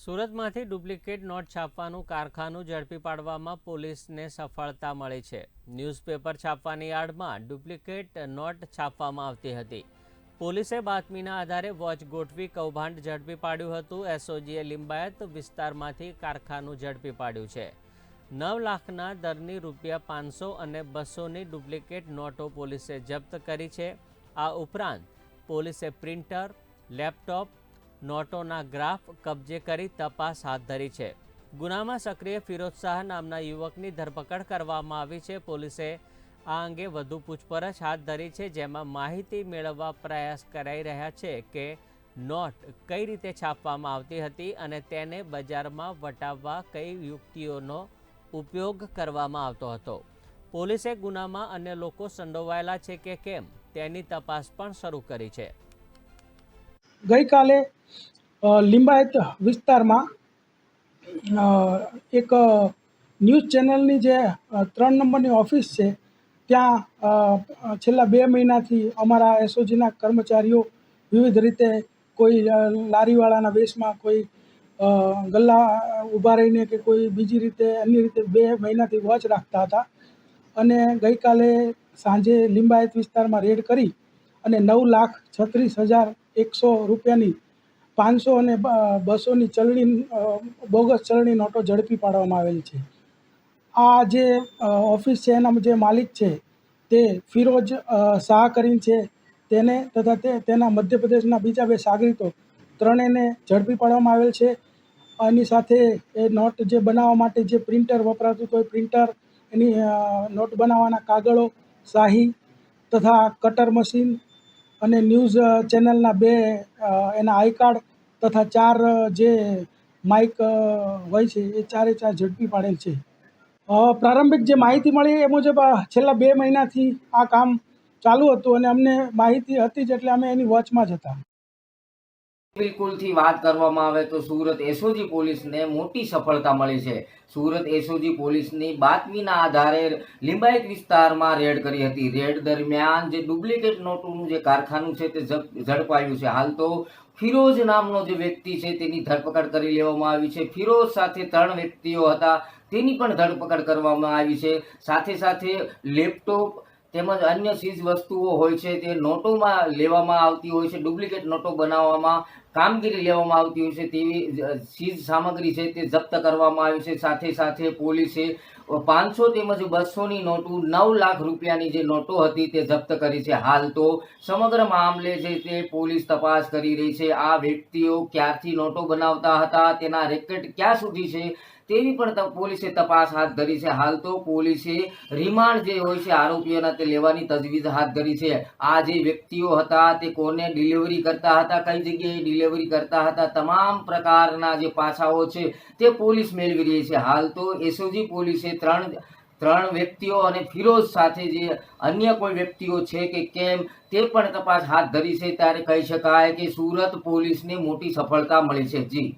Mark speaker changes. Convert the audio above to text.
Speaker 1: સુરતમાંથી duplicate not છાપવાનું કારખાનું ઝડપી પાડવામાં પોલીસને સફળતા મળી છે. ન્યૂઝપેપર છાપવાની આડમાં ડુપ્લિકેટ નોટ છાપવામાં આવતી હતી. પોલીસે બાતમીના આધારે વોચ ગોઠવી કૌભાંડ ઝડપી પાડ્યું હતું. એસઓજીએ લિંબાયત વિસ્તારમાંથી કારખાનું ઝડપી પાડ્યું છે. નવ લાખના દરની રૂપિયા પાંચસો અને બસોની ડુપ્લિકેટ નોટો પોલીસે જપ્ત કરી છે. આ ઉપરાંત પોલીસે પ્રિન્ટર, લેપટોપ નોટોના ગ્રાફ કબજે કરી તપાસ હાથ ધરી છે. ગુનામાં સક્રિય ફિરોજ શાહ નામના યુવકની ધરપકડ કરવામાં આવી છે. પોલીસે આ અંગે વધુ પૂછપરછ હાથ ધરી છે, જેમાં માહિતી મેળવવા પ્રયાસ કરાઈ રહ્યા છે કે નોટ કઈ રીતે છાપવામાં આવતી હતી અને તેને બજારમાં વટાવવા કઈ યુક્તિઓનો ઉપયોગ કરવામાં આવતો હતો. પોલીસે ગુનામાં અન્ય લોકો સંડોવાયેલા છે કે કેમ તેની તપાસ પણ શરૂ કરી છે.
Speaker 2: ગઈકાલે લિંબાયત વિસ્તારમાં એક ન્યૂઝ ચેનલની જે ત્રણ નંબરની ઓફિસ છે, ત્યાં છેલ્લા બે મહિનાથી અમારા એસઓજીના કર્મચારીઓ વિવિધ રીતે કોઈ લારીવાળાના વેશમાં કોઈ ગલ્લા ઊભા રહીને કે કોઈ બીજી રીતે, અન્ય રીતે બે મહિનાથી વોચ રાખતા હતા. અને ગઈકાલે સાંજે લિંબાયત વિસ્તારમાં રેડ કરી અને નવ લાખ છત્રીસ હજાર એકસો રૂપિયાની પાંચસો અને બસોની ચલણી બોગસ ચલણી નોટો ઝડપી પાડવામાં આવેલ છે. આ જે ઓફિસ છે એના જે માલિક છે, તે ફિરોજ શાહ કરીને છે. તેને તથા તે, તેના મધ્યપ્રદેશના બીજા બે સાગરીતો ત્રણેયને ઝડપી પાડવામાં આવેલ છે. એની સાથે એ નોટ જે બનાવવા માટે જે પ્રિન્ટર વપરાતું હતું, એ પ્રિન્ટર, એની નોટ બનાવવાના કાગળો, શાહી તથા કટર મશીન અને ન્યૂઝ ચેનલના બે એના આઈ કાર્ડ તથા ચાર જે માઇક હોય છે, એ ચારે ચાર ઝડપી પાડેલ છે. પ્રારંભિક જે માહિતી મળી એ મુજબ છેલ્લા બે મહિનાથી આ કામ ચાલુ હતું અને અમને માહિતી હતી જ એટલે અમે એની વોચમાં જ હતા.
Speaker 3: બિલકુલથી વાત કરવામાં આવે તો સુરત એસઓજી પોલીસને મોટી સફળતા મળી છે. સુરત એસઓજી પોલીસની બાતમીના આધારે લિંબાયત વિસ્તારમાં રેડ કરી હતી. રેડ દરમિયાન જે ડુપ્લિકેટ નોટોનું જે કારખાનું છે તે ઝડપાયું છે. હાલ તો ફિરોઝ નામનો જે વ્યક્તિ છે તેની ધરપકડ કરી લેવામાં આવી છે. ફિરોઝ સાથે ત્રણ વ્યક્તિઓ હતા, તેની પણ ધરપકડ કરવામાં આવી છે. સાથે સાથે લેપટોપ તેમજ અન્ય ચીજ વસ્તુઓ હોય છે તે નોટોમાં લેવામાં આવતી હોય છે. ડુપ્લિકેટ નોટો બનાવવામાં કામગીરી લેવામાં આવતી હોય છે તેવી ચીજ સામગ્રી છે તે જપ્ત કરવામાં આવી છે. સાથે સાથે પોલીસે પાંચસો તેમજ બસોની નોટો નવ લાખ રૂપિયાની જે નોટો હતી તે જપ્ત કરી છે. હાલ તો સમગ્ર મામલે છે તે પોલીસ તપાસ કરી રહી છે. આ વ્યક્તિઓ ક્યારથી નોટો બનાવતા હતા, તેના રેકેટ ક્યાં સુધી છે તેવી પણ પોલીસે તપાસ હાથ ધરી છે. હાલ તો પોલીસે રિમાન્ડ જે હોય છે આરોપીઓના તે લેવાની તજવીજ હાથ ધરી છે. આ જે વ્યક્તિઓ હતા તે કોને ડિલિવરી કરતા હતા, કઈ જગ્યાએ ડિલિવરી કરતા હતા. તમામ પ્રકારના જે પાસાઓ છે તે પોલીસ મેળવી રહી છે. હાલ તો એસઓજી પોલીસે ત્રણ ત્રણ વ્યક્તિઓ અને ફિરોઝ સાથે જે અન્ય કોઈ વ્યક્તિઓ છે કે કેમ તે પણ તપાસ હાથ ધરી છે. ત્યારે કહી શકાય કે સુરત પોલીસને મોટી સફળતા મળી છે. જી.